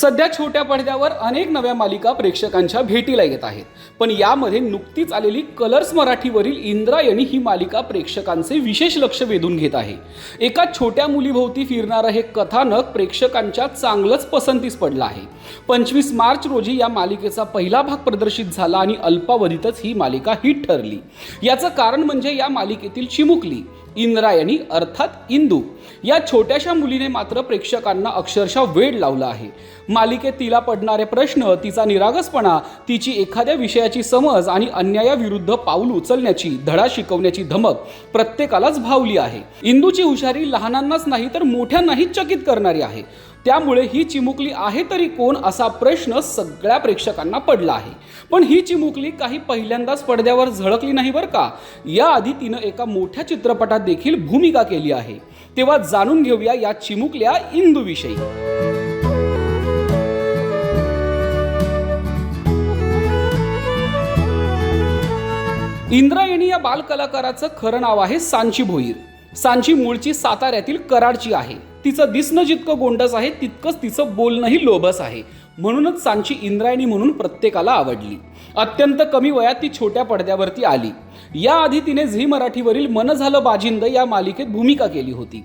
सध्या छोट्या पडद्यावर अनेक नव्या मालिका प्रेक्षकांच्या भेटीला येत आहेत. पण यामध्ये नुकतीच आलेली कलर्स मराठीवरील इंद्रायणी ही मालिका प्रेक्षकांचे विशेष लक्ष वेधून घेत आहे. एका छोट्या मुलीभोवती फिरणारं हे कथानक प्रेक्षकांच्या चांगलंच पसंतीस पडलं आहे. पंचवीस मार्च रोजी या मालिकेचा पहिला भाग प्रदर्शित झाला आणि अल्पावधीतच ही मालिका हिट ठरली. याचं कारण म्हणजे या मालिकेतील चिमुकली इंद्रायणी अर्थात इंदू या छोट्याशा मुलीने मात्र प्रेक्षकांना अक्षरशः वेड लावला आहे. मालिकेत तिला पडणारे प्रश्न तिचा निरागसपणा तिची एखाद्या विषयाची समज आणि अन्यायाविरुद्ध पाऊल उचलण्याची धडा शिकवण्याची धमक प्रत्येकालाच भावली आहे. इंदूची हुशारी लहानांनाच नाही तर मोठ्यांनाही चकित करणारी आहे. त्यामुळे ही चिमुकली आहे तरी कोण असा प्रश्न सगळ्या प्रेक्षकांना पडला आहे. पण ही चिमुकली काही पहिल्यांदाच पडद्यावर झळकली नाही बरं का? याआधी तिनं एका मोठ्या चित्रपटात देखील भूमिका केली आहे. तेव्हा जाणून घेऊया या चिमुकल्या इंदूविषयी. इंद्रायणी या बालकलाकाराचं खरं नाव आहे सांची भोईर. सांची मूळची साताऱ्यातील कराडची आहे. तिचं दिसणं जितकं गोंडस आहे तितकंच तिचं बोलणंही लोभस आहे. म्हणूनच सांची इंद्रायणी म्हणून प्रत्येकाला आवडली. अत्यंत कमी वयात ती छोट्या पडद्यावरती आली. याआधी तिने झी मराठीवरील मन झालं बाजिंद या मालिकेत भूमिका केली होती.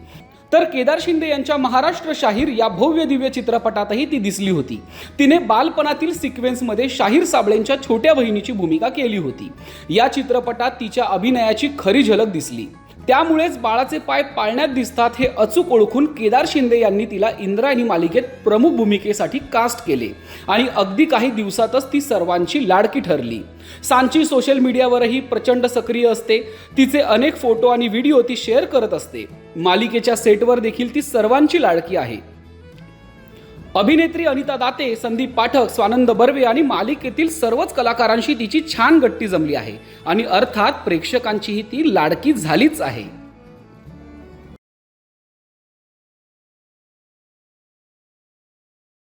तर केदार शिंदे यांच्या महाराष्ट्र शाहीर या भव्य दिव्य चित्रपटातही ती दिसली होती. तिने बालपणातील सिक्वेन्समध्ये शाहीर साबळेंच्या छोट्या बहिणीची भूमिका केली होती. या चित्रपटात तिच्या अभिनयाची खरी झलक दिसली. त्यामुळेच बाळाचे पाय पाळण्यात दिसतात हे अचूक ओळखून केदार शिंदे यांनी तिला इंद्रायणी मालिकेत प्रमुख भूमिकेसाठी कास्ट केले. आणि अगदी काही दिवसातच ती सर्वांची लाडकी ठरली. सांची सोशल मीडियावरही प्रचंड सक्रिय असते. तिचे अनेक फोटो आणि व्हिडिओ ती शेअर करत असते. मालिकेच्या सेटवर देखील ती सर्वांची लाडकी आहे. अभिनेत्री अनिता दाते संदीप पाठक स्वानंद बर्वे आणि मालिकेतील सर्वच कलाकारांशी तिची छान गट्टी जमली आहे. आणि अर्थात प्रेक्षकांचीही ती लाडकी झालीच आहे.